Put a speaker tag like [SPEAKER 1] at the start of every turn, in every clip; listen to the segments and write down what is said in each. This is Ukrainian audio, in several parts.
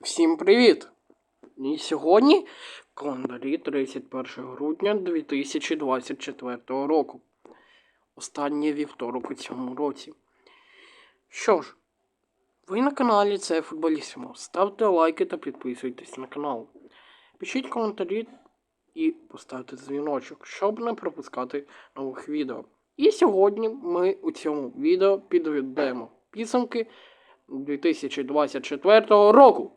[SPEAKER 1] Всім привіт! І сьогодні календарі 31 грудня 2024 року. Останній вівторок у цьому році. Що ж, ви на каналі це Футболісимо. Ставте лайки та підписуйтесь на канал. Пишіть коментарі і поставте дзвіночок, щоб не пропускати нових відео. І сьогодні ми у цьому відео підведемо підсумки 2024 року.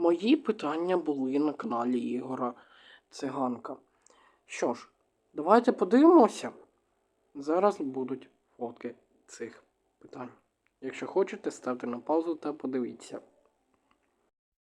[SPEAKER 1] Мої питання були на каналі Ігора Циганка. Що ж, давайте подивимося. Зараз будуть фотки цих питань. Якщо хочете, ставте на паузу та подивіться.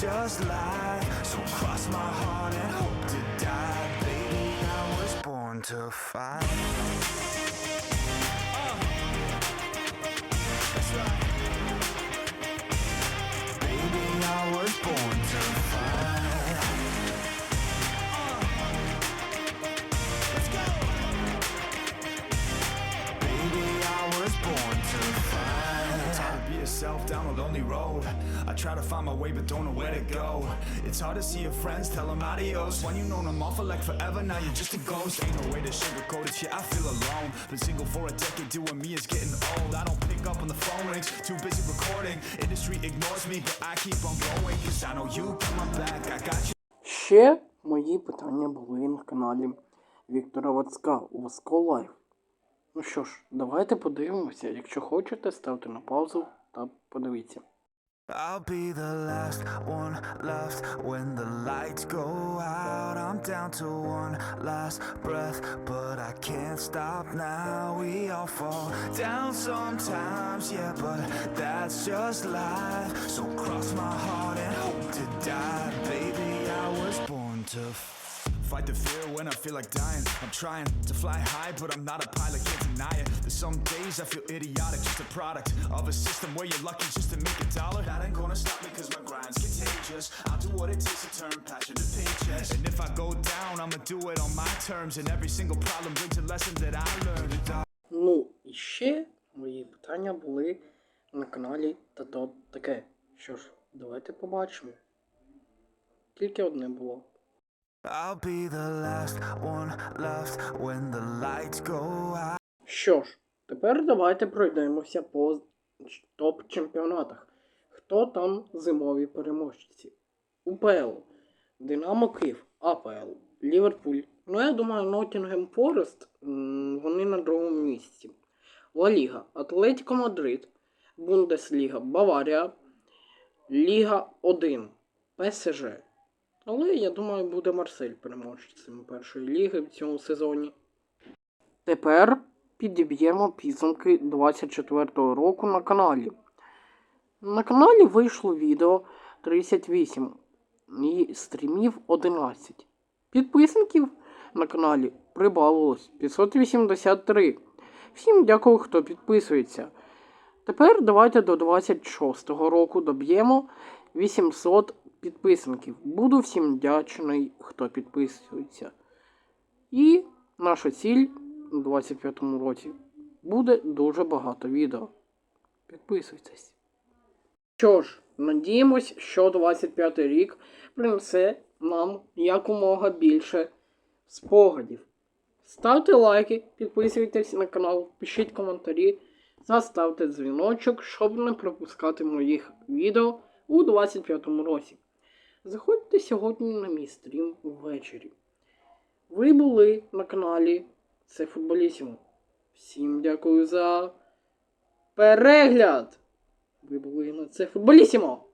[SPEAKER 2] just life. So cross my heart and hope to die, baby. I was born to fight. Try to find my way, but don't know where to go. It's hard to see your friends, tell them adios. When you know them all for like forever, now you're just a ghost. Ain't no way to sugarcoat it, yeah, I feel alone. Been single for a decade, doing me is getting old. I don't pick up on the phone rings, too busy recording. Industry ignores me, but I keep on going. Cause I know you got back, I got you.
[SPEAKER 1] Ще мої питання були на каналі Віктора Вацка у Васко Лайф. Ну що ж, давайте подивимося. Якщо хочете, ставте на паузу та подивіться.
[SPEAKER 2] I'll be the last one left when the lights go out. I'm down to one last breath, but I can't stop now. We all fall down sometimes, yeah, but that's just life. So cross my heart and hope to die, baby. I was born to Fight the fear when I feel like dying. I'm trying fly high, but I'm not a pilot, can't deny it. There's some days I feel idiotic, just a product of a system where you're lucky just to make a dollar. That ain't gonna stop me, cause my grind's contagious. I'll do what it takes to turn passion to paychecks. And if I go down, I'ma do it on my terms. And every single problem brings a lesson that I learned.
[SPEAKER 1] Ну, і ще мої питання були на каналі та то таке. Що ж, давайте побачимо. Тільки одне було. Що ж, тепер давайте пройдемося по топ-чемпіонатах. Хто там зимові переможці? УПЛ, Динамо Київ, АПЛ, Ліверпуль. Ну, я думаю, Ноттінгем Форест, вони на другому місці. Ла Ліга, Атлетіко Мадрид, Бундесліга, Баварія, Ліга 1, ПСЖ. Але я думаю, буде Марсель переможцем першої ліги в цьому сезоні. Тепер підіб'ємо підсумки 24-го року на каналі. На каналі вийшло відео 38 і стрімів 11. Підписників на каналі прибавилось 583. Всім дякую, хто підписується. Тепер давайте до 26-го року доб'ємо 800 підписників. Буду всім вдячний, хто підписується. І наша ціль у 25-му році буде дуже багато відео. Підписуйтесь. Що ж, надіємось, що 25 й рік принесе нам якомога більше спогадів. Ставте лайки, підписуйтесь на канал, пишіть коментарі. Заставте дзвіночок, щоб не пропускати моїх відео у 25-му році. Заходьте сьогодні на мій стрім ввечері. Ви були на каналі Це Футболісімо. Всім дякую за перегляд! Ви були на це Футболісімо!